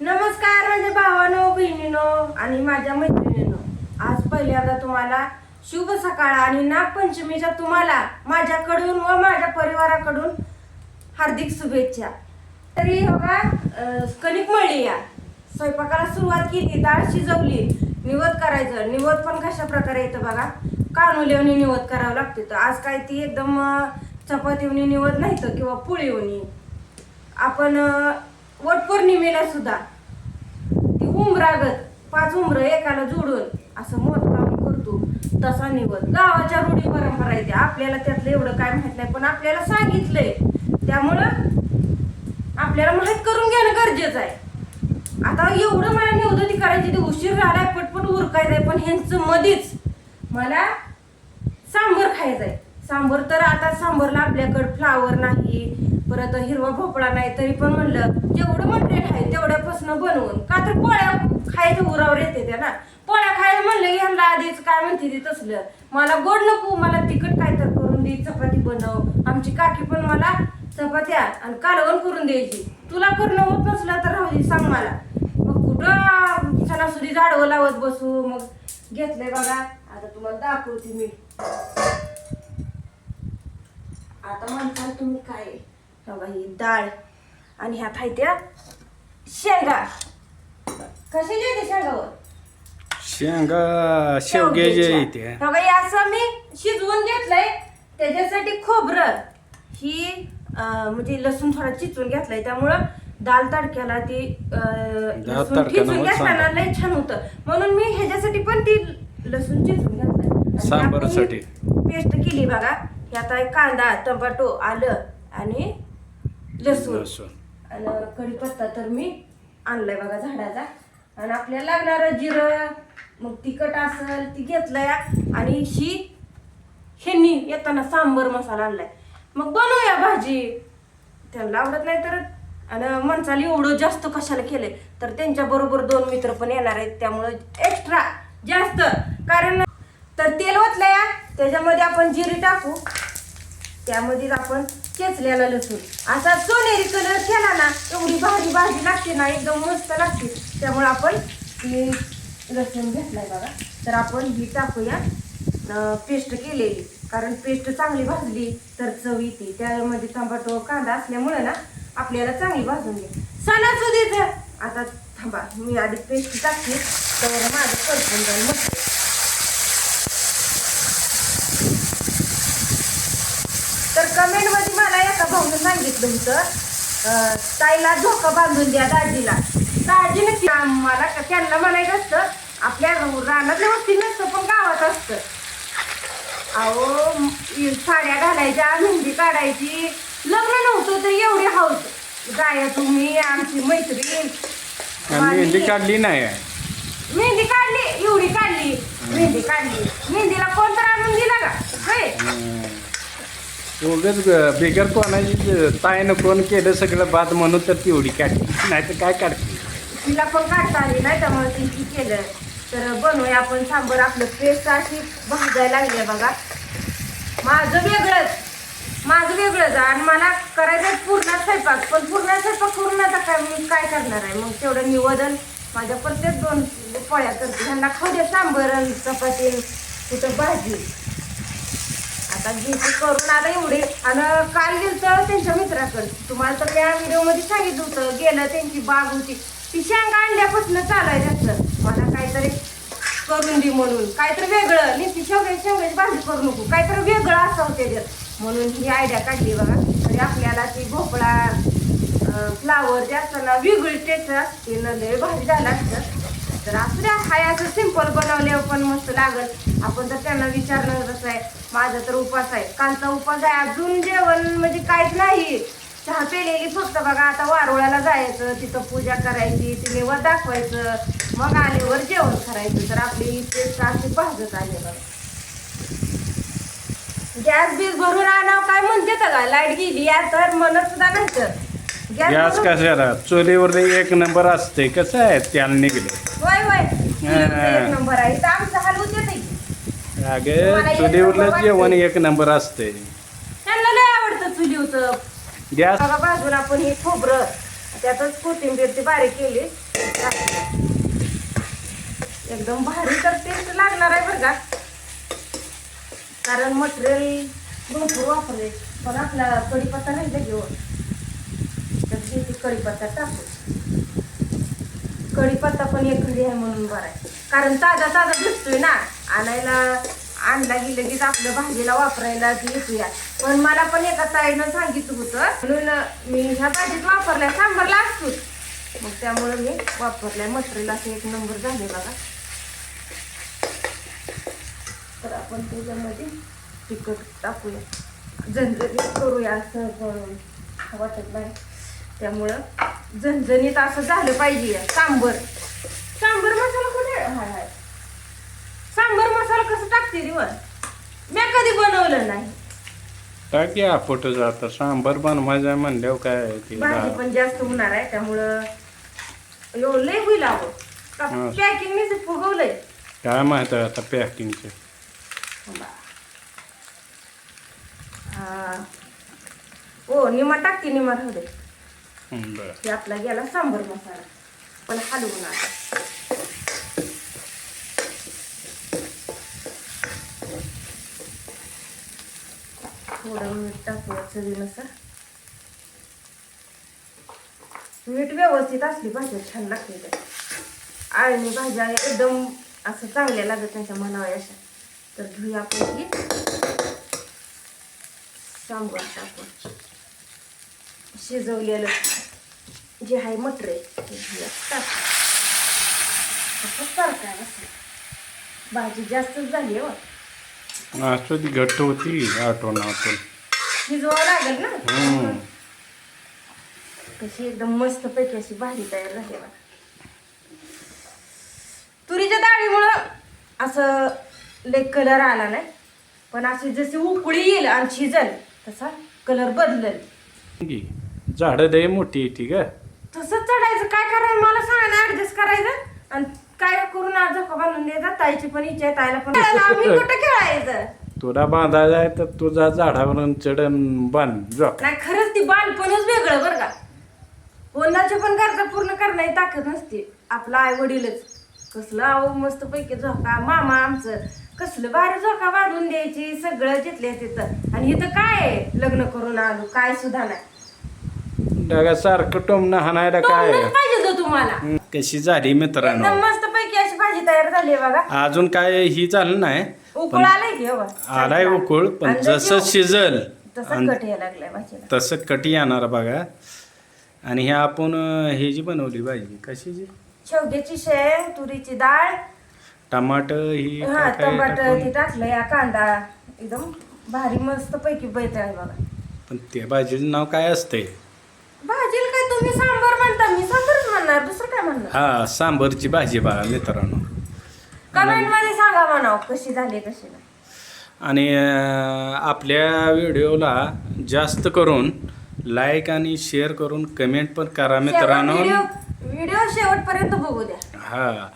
नमस्कार माझ्या भावानो बहिणीनो आणि माझ्या मैत्रिणीनो. आज पहिल्यांदा तुम्हाला शुभ सकाळ आणि नागपंचमीच्या तुम्हाला माझ्याकडून व माझ्या परिवाराकडून हार्दिक शुभेच्छा. तरी बघा अं, कणिक मळली या. स्वयंपाकाला सुरुवात केली डाळ शिजवली. निवत करायचं. निवत पण कशा प्रकारे येतं बघा? कानुलेवणी निवत करावं लागते. तर आज काय ती एकदम चपातीवनी निवत नाही तर किंवा पोळीवणी आपण वटपौर्णिमेला सुद्धा. ती उमरागत पाच उमरं एकाला जोडून असं मोदकावणी करतो. तसा निवड. गावाच्या रूढी परंपरा आहे त्या. आपल्याला त्यातलं एवढं काय माहीत नाही पण आपल्याला सांगितलंय. त्यामुळं आपल्याला माहीत करून घेणं गरजेचं आहे. आता एवढं मला निवडती करायची ते उशीर झालाय पटपट उरकायचंय पण ह्यांचं मध्येच मला सांबर खायचंय. सांबर तर आता सांबरला आपल्याकडे फ्लावर नाही परत हिरवा भोपळा नाही तरी पण म्हणलं जेवढं मटेरियल आहे तेवढ्यापासून बनवून. का तर पोळ्या खायचं उरावर येते त्या ना पोळ्या खायला म्हणलं की ह्यांना आधीच काय म्हणते ते तसलं. मला गोड नको मला तिखट काय तर करून दे चपाती बनव. आमची काकी पण मला चपात्या आणि कालवण करून द्यायची. तुला करणं होत नसलं तर राहू दे सांग मला. मग कुठं सणासुदी झाडवं लावत बसू? मग घेतलंय बघा. आता तुम्हाला दाखवते मी. आता म्हणताल तुम्ही काय? बघा ही डाळ आणि ह्यात आहे त्या शेंगा. कशाची येते शेंगावर? शेंगा शेवग्याच्या इथे. बघा हे असं मी शिजवून घेतलंय. त्याच्यासाठी खोबरं. ही अं, म्हणजे लसूण थोडा चिचून घेतलाय. त्यामुळं दाल तडक्याला ती अं, दाल लसूण तडका चिचून. लय छान होतं. म्हणून मी ह्याच्यासाठी पण ती लसूण चिचून घेतलाय. सांबारासाठी. पेस्ट केली बघा. ह्यात आहे कांदा टोमॅटो आलं आणि लसूण. लसूण. आणि कढीपत्ता तर मी आणलाय बघा झाडाचा. आणि आपल्याला लागणारं जिरं मग तिखट असेल ती घेतलंय. आणि ही ह्यांनी येताना सांबर मसाला आणलाय. मग बनवूया भाजी. त्यांना आवडत नाही तर आणि माणसाला एवढं जास्त कशाला केलंय? तर त्यांच्या बरोबर दोन मित्र पण येणार आहेत त्यामुळं एक्स्ट्रा जास्त. कारण तर तेल ओतलंय त्याच्यामध्ये आपण जिरे टाकू. त्यामध्ये आपण चेचलेला लसूण. असा सोनेरी कलर केला ना एवढी भाजी भाजी लागते ना एकदम मस्त लागते. त्यामुळे आपण लसूण घेतलाय बघा. तर आपण ही टाकूया. पेस्ट केलेली. कारण पेस्ट चांगली भाजली तर चव येते. त्यामध्ये टोमॅटो कांदा असल्यामुळे ना आपल्याला चांगली भाजून घे सणासुदीचं आता थांबा मी आधी पेस्ट टाकते. तर माझं परतून जाईल. मस्त तर कमेंटमध्ये मला एका भाऊनं सांगितलं होतं ताईला झोका बांधून द्या दाजीला. दाजी नक्की का त्यांना म्हणायचं असतं आपल्या रानातल्या वस्ती नसतं पण गावात असतं. अहो साड्या घालायच्या मेहंदी काढायची. लग्न नव्हतं तर एवढी हाऊस. जाया तुम्ही आमची मैत्रीण मेहंदी काढली नाही. मेहंदी काढली एवढी काढली. मेहंदी काढली. मेहंदीला कोण तर आणून दिला का? उगच बिगर कोणाची ताईनं कोण केलं सगळं बाद म्हणून तर तेवढी काढली. नाही तर काय काढते तिला पण काढता आली नाही त्यामुळे तिची ती केलं. तर बनवूया आपण सांबर आपलं पेस्ट अशी भाजायला लागली आहे बघा. माझं वेगळंच माझं वेगळंच आणि मला करायचं आहे पूर्ण स्वयंपाक पण पूर्ण स्वयंपाक करून आता काय मी काय करणार आहे? मग तेवढं निवेदन माझ्या प्रत्येक दोन पोळ्या करते. ह्यांना खाऊ दे सांबर आणि चपाती कुठं भाजी. आता घेते करून आता एवढे. आणि काल गेलं तर त्यांच्या मित्राकडे. तुम्हाला तर त्या व्हिडिओमध्ये सांगितलं होतं गेलं त्यांची बाग होती. ती शेंगा आणल्यापासून चालाय जास्त. मला काहीतरी करून दे म्हणून. काहीतरी वेगळं. नाही ती शेवग्या शेवग्याची भाजी करू नको. काहीतरी वेगळं असावं त्याच्यात म्हणून ही आयडिया काढली बघा. तरी आपल्याला ती भोपळा फ्लावर जे असताना वेगळी टेस्ट असते. न लय भाजी झालं असतं. तर असं द्या हाय असं सिंपल बनवल्यावर पण मस्त लागल. आपण तर त्यांना विचारलं कसं आहे. माझा तर उपास आहे. कालचा उपास आहे. अजून जेवण म्हणजे काहीच नाही. चहा पेलेली फक्त बघा आता वारुळाला जायचं तिथं पूजा करायची तिने वर दाखवायचं. मग आल्यावर जेवण करायचं. तर आपली टेस्ट अशी भाजत आली बघा. गॅस बिल भरून आणावं काय म्हणते का लाइट गेली या तर म्हणत सुद्धा नाही तर गॅस कशाला चुलीवर एक नंबर असते. कसं आहे? त्याला निघले. होय होय एक नंबर आहे इथं आमचं हाल होते नाही अगे चुलीवरलं जेवण एक नंबर असते त्यांना लय आवडतं चुलीवचं गॅस? बघा बाजूला आपण हे खोबरं त्यातच कोथिंबीर ती बारीक केली. एकदम भारी तर टेस्ट लागणार आहे बरं का. कारण मटेरियल भरपूर वापरले. पण आपला कढीपत्ता नाही का घेऊन? तर शेती कढीपत्ता टाकू. कढीपत्ता पण एक घडी आहे म्हणून बरं आहे. कारण ताजा ताजा भेटतोय ना. आणायला आणला की लगेच आपल्या भाजीला वापरायला ती पण मला पण एका ताईनं सांगितलं होतं म्हणून मी ह्या भाजीत वापरल्या सांबरला असतो मग त्यामुळं मी वापरल्या मटेरियल असं एक नंबर झाले बघा. तर आपण त्याच्यामध्ये तिखट टाकूया. झणझणीत करूया असं वाटत नाही. त्यामुळं झणझणीत असं झालं पाहिजे सांबर. सांबर मसाला कुठे? हाय हाय. टाकते दिवस. मी कधी बनवलं नाही. टाक फोटो जाता सांबार बनवायचा म्हणल्यावर काय ते भाजी पण जास्त होणार आहे त्यामुळं एवढं लय होईल हा. आवं पॅकिंग फुगवलंय. काय माहीत आहे आता पॅकिंगचे हा. हो निमा टाकते निमा राहू दे. बरं. हे आपला गेला सांबर मसाला. पण हलवून आता थोडं मीठ टाकूया चवीनुसार मीठ व्यवस्थित असली भाजी छान लागते त्या आळणी भाज्या एकदम असं चांगल्या लागत त्यांच्या मनावर अशा. तर धुया आपण ही सांबर टाकून शिजवलेलं जे आहे मटर ते घेऊया टाकून असं सारखं आहे भाजी जास्तच झाली आहे असं ती घट्ट होती आठवण शिजवावं लागेल ना? हम्म. कशी एकदम मस्त पैकी अशी भाजी तयार झाली बघा. तुरीच्या डाळीमुळं असं लेक कलर आला नाही. पण अशी जशी उकळी येईल आणि शिजल तसा कलर बदलल. घे. झाडं दे मोठी येते का तसंच चढायचं. काय करायचं? मला सांगा ना ऍडजस्ट करायचं. आणि काय करून आज झोका बांधून द्यायचा ताईची पण इच्छा आहे ताईला पण आम्ही कुठं खेळायचं? तुला बांधायचा आहे तर तुझा झाडावरून चढण बांध झोप नाही खरंच ती बालपणच वेगळं बरं का. कोणाच्या पण गरजा पूर्ण करण्याची ताकद नसते. आपलं आई वडीलच. कसलं आहो मस्त पैकी झोका मामा आमचं. कसलं भारी झोका बांधून द्यायची सगळं जिथल्या तिथं. आणि इथं काय आहे? लग्न करून आलो काय सुद्धा नाही. डागा सारखं टोमणं हाणायला काय टोमणंच पाहिजे तुम्हाला. कशी झाली मित्रांनो? एकदम मस्त पैकी अशी भाजी तयार झाली आहे बघा. अजून काय ही झालं नाही उकळ आलंय की हो बा. आलाय उकळ पण आणि जसं लगेच शिजल तसं कट यायला लागलाय भाजीला. तसं कटी येणार बघा. आणि हे आपण अं, हे जी बनवली भाजी कशीची शेवग्याची शेंग तुरीची डाळ. टमाट ही हा काय काय टमाटर टाकून- ते टाकलं या कांदा. एकदम भारी मस्त पैकी बैत आहे बघा. पण त्या भाजीचं नाव काय असतंय? भाजीला काय तुम्ही सांबरच म्हणणार हा सांबरची भाजी बघा मित्रांनो. कमेंटमध्ये सांगा म्हणाव कशी झाली कशी नाही. आणि अं, आपल्या व्हिडिओला जास्त करून लाईक आणि शेअर करून कमेंट पण करा मित्रांनो. व्हिडिओ शेवटपर्यंत बघू द्या. हा.